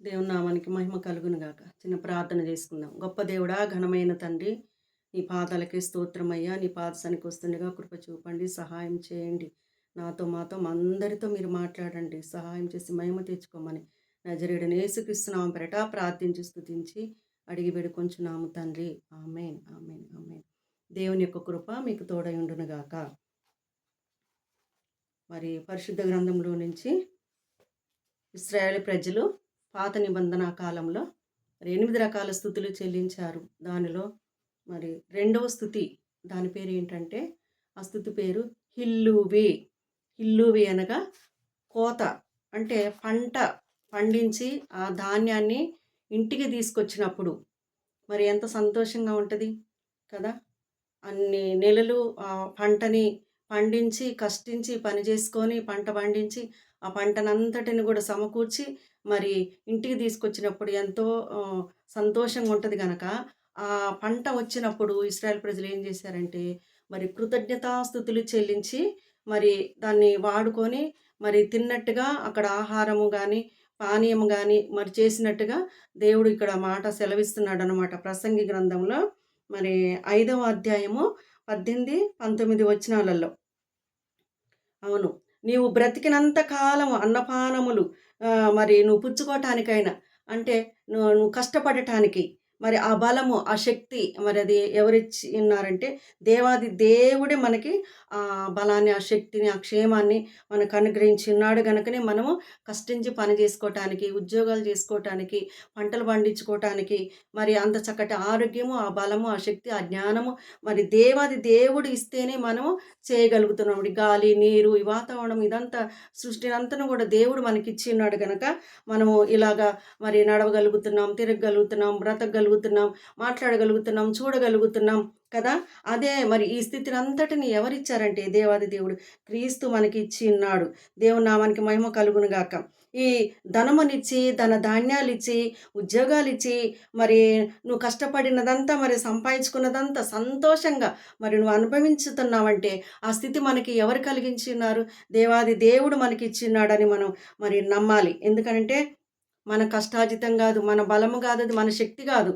దేవుని నామానికి మహిమ కలుగును గాక చిన్న ప్రార్థన చేసుకుందాం. గొప్ప దేవుడా ఘనమైన తండ్రి నీ పాదాలకే స్తోత్రమయ్యా నీ పాదశానికి వస్తుండగా కృప చూపండి సహాయం చేయండి. నాతో మాతో అందరితో మీరు మాట్లాడండి. సహాయం చేసి మహిమ తెచ్చుకోమని నజరేడని ఏసుకిస్తున్నాం పెరట ప్రార్థించి స్థుతించి అడిగి వేడుకొంచున్నాము తండ్రి. Amen amen amen. దేవుని యొక్క కృప మీకు తోడై ఉండునుగాక. మరి పరిశుద్ధ గ్రంథంలో నుంచి ఇస్రాయేల్ ప్రజలు పాత నిబంధన కాలంలో మరి ఎనిమిది రకాల స్థుతులు చెల్లించారు. దానిలో మరి రెండవ స్థుతి దాని పేరు ఏంటంటే ఆ స్థుతి పేరు హిల్లువి. హిల్లువి అనగా కోత అంటే పంట పండించి ఆ ధాన్యాన్ని ఇంటికి తీసుకొచ్చినప్పుడు. మరి ఎంత సంతోషంగా ఉంటుంది కదా! అన్ని నెలలు ఆ పంటని పండించి కష్టించి పని చేసుకొని పంట పండించి ఆ పంటనంతటిని కూడా సమకూర్చి మరి ఇంటికి తీసుకొచ్చినప్పుడు ఎంతో సంతోషంగా ఉంటుంది కనుక ఆ పంట వచ్చినప్పుడు ఇస్రాయల్ ప్రజలు ఏం చేశారంటే మరి కృతజ్ఞతాస్థుతులు చెల్లించి మరి దాన్ని వాడుకొని మరి తిన్నట్టుగా అక్కడ ఆహారము కానీ పానీయం కానీ మరి చేసినట్టుగా దేవుడు ఇక్కడ మాట సెలవిస్తున్నాడు అనమాట ప్రసంగి గ్రంథంలో మరి ఐదవ అధ్యాయము పద్దెనిమిది పంతొమ్మిది వచనాలలో. అవును. నీవు బ్రతికినంత కాలం అన్నపానములు మరి నువ్వు పుచ్చుకోవటానికైనా అంటే నువ్వు నువ్వు కష్టపడటానికి మరి ఆ బలము ఆ శక్తి మరి అది ఎవరిచ్చి ఉన్నారంటే దేవాది దేవుడే మనకి బలాన్ని ఆ శక్తిని ఆ క్షేమాన్ని మనకు అనుగ్రహించున్నాడు కనుకనే మనము కష్టించి పని చేసుకోవటానికి ఉద్యోగాలు చేసుకోవటానికి పంటలు పండించుకోవటానికి మరి అంత చక్కటి ఆరోగ్యము ఆ బలము ఆ శక్తి ఆ జ్ఞానము మరి దేవాది దేవుడు ఇస్తేనే మనము చేయగలుగుతున్నాం. గాలి నీరు ఈ వాతావరణం ఇదంతా సృష్టిని అంతను కూడా దేవుడు మనకి ఇచ్చి ఉన్నాడు కనుక మనము ఇలాగా మరి నడవగలుగుతున్నాం తిరగగలుగుతున్నాం బ్రతకగలుగుతున్నాం మాట్లాడగలుగుతున్నాం చూడగలుగుతున్నాం కదా? అదే మరి ఈ స్థితిని అంతటిని ఎవరిచ్చారంటే దేవాది దేవుడు? క్రీస్తు మనకి ఇచ్చి ఉన్నాడు. దేవుని నామానికి మహిమ కలుగును గాక. ఈ ధనమునిచ్చి ధన ధాన్యాలు ఇచ్చి ఉద్యోగాలు ఇచ్చి మరి నువ్వు కష్టపడినదంతా మరి సంపాదించుకున్నదంతా సంతోషంగా మరి నువ్వు అనుభవించుతున్నావంటే ఆ స్థితి మనకి ఎవరు కలిగించి ఉన్నారు? దేవాది దేవుడు మనకి ఇచ్చిన్నాడని మనం మరి నమ్మాలి. ఎందుకంటే మన కష్టాజితం కాదు మన బలము కాదు అది మన శక్తి కాదు.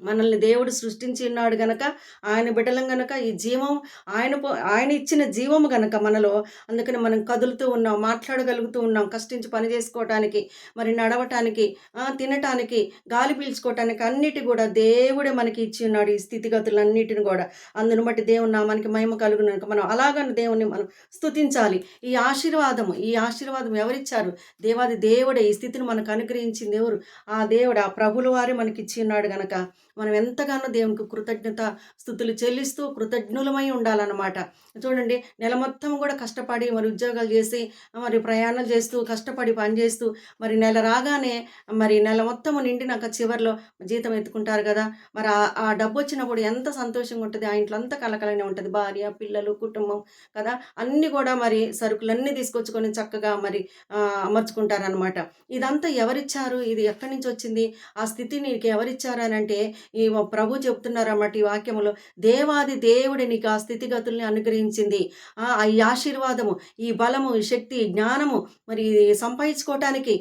మనల్ని దేవుడు సృష్టించి ఉన్నాడు గనక ఆయన బిడ్డలం గనక ఈ జీవం ఆయన ఆయన ఇచ్చిన జీవము గనక మనలో అందుకని మనం కదులుతూ ఉన్నాం మాట్లాడగలుగుతూ ఉన్నాం కష్టించి పని చేసుకోవటానికి మరి నడవటానికి తినటానికి గాలి పీల్చుకోవటానికి అన్నిటి కూడా దేవుడే మనకి ఇచ్చి ఉన్నాడు ఈ స్థితిగతులన్నిటిని కూడా. అందును బట్టి దేవుని నామానికి మహిమ కలుగునక మనం అలాగని దేవుని మనం స్తుతించాలి. ఈ ఆశీర్వాదము ఈ ఆశీర్వాదం ఎవరిచ్చారు? దేవాది దేవుడే ఈ స్థితిని మనకు అనుగ్రహించింది ఎవరు? ఆ దేవుడు ఆ ప్రభుల వారే మనకి ఇచ్చి ఉన్నాడు గనక మనం ఎంతగానో దేవునికి కృతజ్ఞత స్థుతులు చెల్లిస్తూ కృతజ్ఞులమై ఉండాలన్నమాట. చూడండి నెల మొత్తం కూడా కష్టపడి మరి ఉద్యోగాలు చేసి మరి ప్రయాణాలు చేస్తూ కష్టపడి పనిచేస్తూ మరి నెల రాగానే మరి నెల మొత్తం నిండినాక చివరిలో జీతం ఎత్తుకుంటారు కదా. మరి ఆ డబ్బు వచ్చినప్పుడు ఎంత సంతోషంగా ఉంటుంది. ఆ ఇంట్లో అంతా కలకలనే ఉంటుంది. భార్య పిల్లలు కుటుంబం కదా. అన్నీ కూడా మరి సరుకులన్నీ తీసుకొచ్చుకొని చక్కగా మరి అమర్చుకుంటారనమాట ఇదంతా ఎవరిచ్చారు? ఇది ఎక్కడి నుంచి వచ్చింది? ఆ స్థితి నీకు ఎవరిచ్చారు అని అంటే ఈ ప్రభు చెప్తున్నారన్నమాట ఈ వాక్యములో. దేవాది దేవుడి నీకు ఆ స్థితిగతుల్ని అనుగ్రహించింది. ఆ ఈ ఆశీర్వాదము ఈ బలము ఈ శక్తి జ్ఞానము మరి సంపాదించుకోవటానికి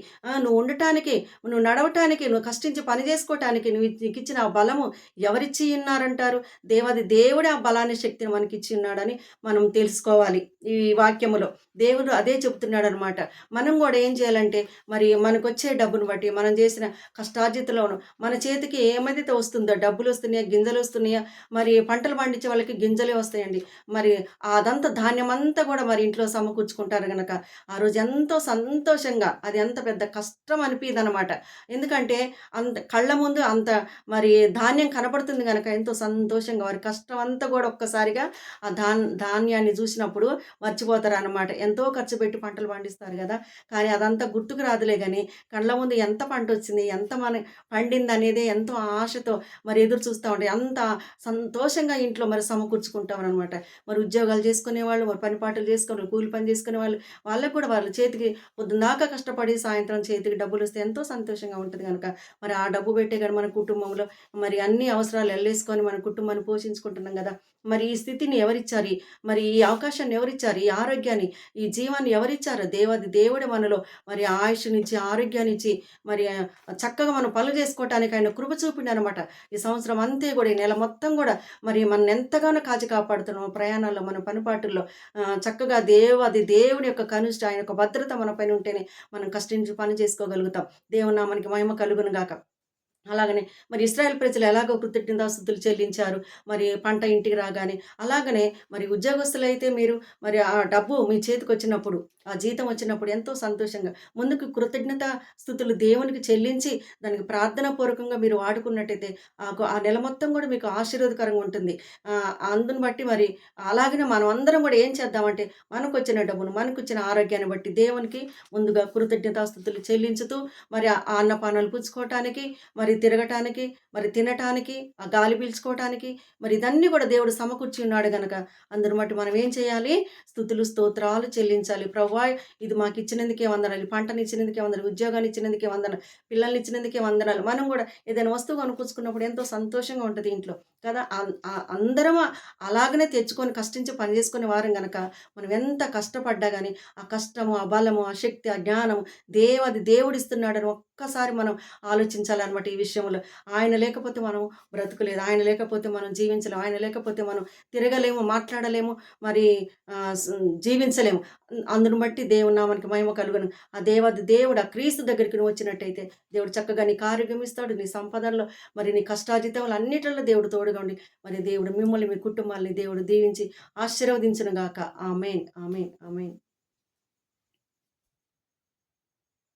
నువ్వు ఉండటానికి నువ్వు నడవటానికి నువ్వు కష్టించి పని చేసుకోవటానికి నువ్వు నీకు ఇచ్చిన ఆ బలము ఎవరిచ్చి ఉన్నారంటారు దేవాది దేవుడే ఆ బలాన్ని శక్తిని మనకి ఇచ్చి ఉన్నాడని మనం తెలుసుకోవాలి ఈ వాక్యములో. దేవుడు అదే చెప్తున్నాడు అనమాట మనం కూడా ఏం చేయాలంటే మరి మనకు వచ్చే డబ్బును బట్టి మనం చేసిన కష్టార్జితలోను మన చేతికి ఏమైతే వస్తుంది డబ్బులు వస్తున్నాయా? గింజలు వస్తున్నాయా? మరి పంటలు పండించే వాళ్ళకి గింజలే వస్తాయండి. మరి అదంతా ధాన్యం అంతా కూడా మరి ఇంట్లో సమకూర్చుకుంటారు కనుక ఆ రోజు ఎంతో సంతోషంగా అది ఎంత పెద్ద కష్టం అనిపించదు అనమాట ఎందుకంటే అంత కళ్ళ ముందు అంత మరి ధాన్యం కనపడుతుంది కనుక ఎంతో సంతోషంగా వారి కష్టం అంతా కూడా ఒక్కసారిగా ఆ ధాన్ ధాన్యాన్ని చూసినప్పుడు మర్చిపోతారు అనమాట ఎంతో ఖర్చు పెట్టి పంటలు పండిస్తారు కదా. కానీ అదంతా గుర్తుకు రాదులే కానీ కళ్ళ ముందు ఎంత పంట వచ్చింది ఎంత మన పండింది అనేది ఎంతో ఆశతో మరి ఎదురు చూస్తూ ఉంటాయి అంత సంతోషంగా ఇంట్లో మరి సమకూర్చుకుంటామన్నమాట. మరి ఉద్యోగాలు చేసుకునే వాళ్ళు మరి పని పాటలు చేసుకునే కూలి పని చేసుకునే వాళ్ళు వాళ్ళకు కూడా వాళ్ళ చేతికి పొద్దున్నాక కష్టపడి సాయంత్రం చేతికి డబ్బులు వస్తే ఎంతో సంతోషంగా ఉంటుంది కనుక మరి ఆ డబ్బు పెట్టే కానీ మన కుటుంబంలో మరి అన్ని అవసరాలు వెళ్ళేసుకొని మన కుటుంబాన్ని పోషించుకుంటున్నాం కదా. మరి ఈ స్థితిని ఎవరిచ్చారు? మరి ఈ అవకాశాన్ని ఎవరిచ్చారు? ఈ ఆరోగ్యాన్ని ఈ జీవాన్ని ఎవరిచ్చారు? దేవాది దేవుడే మనలో మరి ఆయుష్నిచ్చి ఆరోగ్యాన్ని ఇచ్చి మరి చక్కగా మనం పనులు చేసుకోవటానికి ఆయన కృప చూపిండి అనమాట ఈ సంవత్సరం అంతే కూడా ఈ నెల మొత్తం కూడా మరి మనం ఎంతగానో కాచి కాపాడుతున్నాం ప్రయాణాల్లో మన పనిపాటుల్లో. చక్కగా చక్కగా దేవాది దేవుని యొక్క కనిష్ట ఆయన యొక్క భద్రత మన పైన ఉంటేనే మనం కష్టించి పని చేసుకోగలుగుతాం. దేవుని మనకి మహిమ కలుగును గాక. అలాగనే మరి ఇస్రాయల్ ప్రజలు ఎలాగో కృతజ్ఞతాస్తుతులు చెల్లించారు. మరి పంట ఇంటికి రాగానే అలాగనే మరి ఉద్యోగస్తులు అయితే మీరు మరి ఆ డబ్బు మీ చేతికి వచ్చినప్పుడు జీతం వచ్చినప్పుడు ఎంతో సంతోషంగా ముందుకు కృతజ్ఞత స్థుతులు దేవునికి చెల్లించి దానికి ప్రార్థన పూర్వకంగా మీరు వాడుకున్నట్టయితే ఆ నెల మొత్తం కూడా మీకు ఆశీర్వాదకరంగా ఉంటుంది. అందుని బట్టి మరి అలాగనే మనం అందరం కూడా ఏం చేద్దామంటే మనకు వచ్చిన డబ్బును మనకు వచ్చిన ఆరోగ్యాన్ని బట్టి దేవునికి ముందుగా కృతజ్ఞతాస్థుతులు చెల్లించుతూ మరి ఆ అన్నపానాలు పుచ్చుకోవటానికి మరి తిరగటానికి మరి తినటానికి ఆ గాలి పీల్చుకోవటానికి మరి ఇదన్నీ కూడా దేవుడు సమకూర్చి ఉన్నాడు కనుక అందుని బట్టి మనం ఏం చేయాలి? స్థుతులు స్తోత్రాలు చెల్లించాలి. ప్రభు ఇది మాకు ఇచ్చినందుకే వందనాలు ఈ పంటని ఇచ్చినందుకే వందనాలు ఉద్యోగాన్ని ఇచ్చినందుకే వందనాలు పిల్లల్ని ఇచ్చినందుకే వందనాలు. మనం కూడా ఏదైనా వస్తువు కొనుక్కొచ్చుకున్నప్పుడు ఎంతో సంతోషంగా ఉంటుంది ఇంట్లో. కదా? అందరం అలాగనే తెచ్చుకొని కష్టించి పని చేసుకునే వారం కనుక మనం ఎంత కష్టపడ్డా కానీ ఆ కష్టము ఆ బలము ఆ శక్తి ఆ జ్ఞానము దేవది దేవుడిస్తున్నాడని ఒక్కసారి మనం ఆలోచించాలన్నమాట ఈ విషయంలో. ఆయన లేకపోతే మనం బ్రతకలేదు ఆయన లేకపోతే మనం జీవించలేము ఆయన లేకపోతే మనం తిరగలేము మాట్లాడలేము మరి జీవించలేము. అందును బట్టి దేవుని నామానికి మహిమ కలుగును. ఆ దేవది దేవుడు ఆ క్రీస్తు దగ్గరికి నువ్వు వచ్చినట్టయితే దేవుడు చక్కగా నీ కార్యక్రమిస్తాడు నీ సంపదల్లో మరి నీ కష్టాజితంలో అన్నిటిలో దేవుడు తోడుగా ఉండి మరి దేవుడు మిమ్మల్ని మీ కుటుంబాన్ని దేవుడు దీవించి ఆశీర్వదించును గాక. Amen amen amen.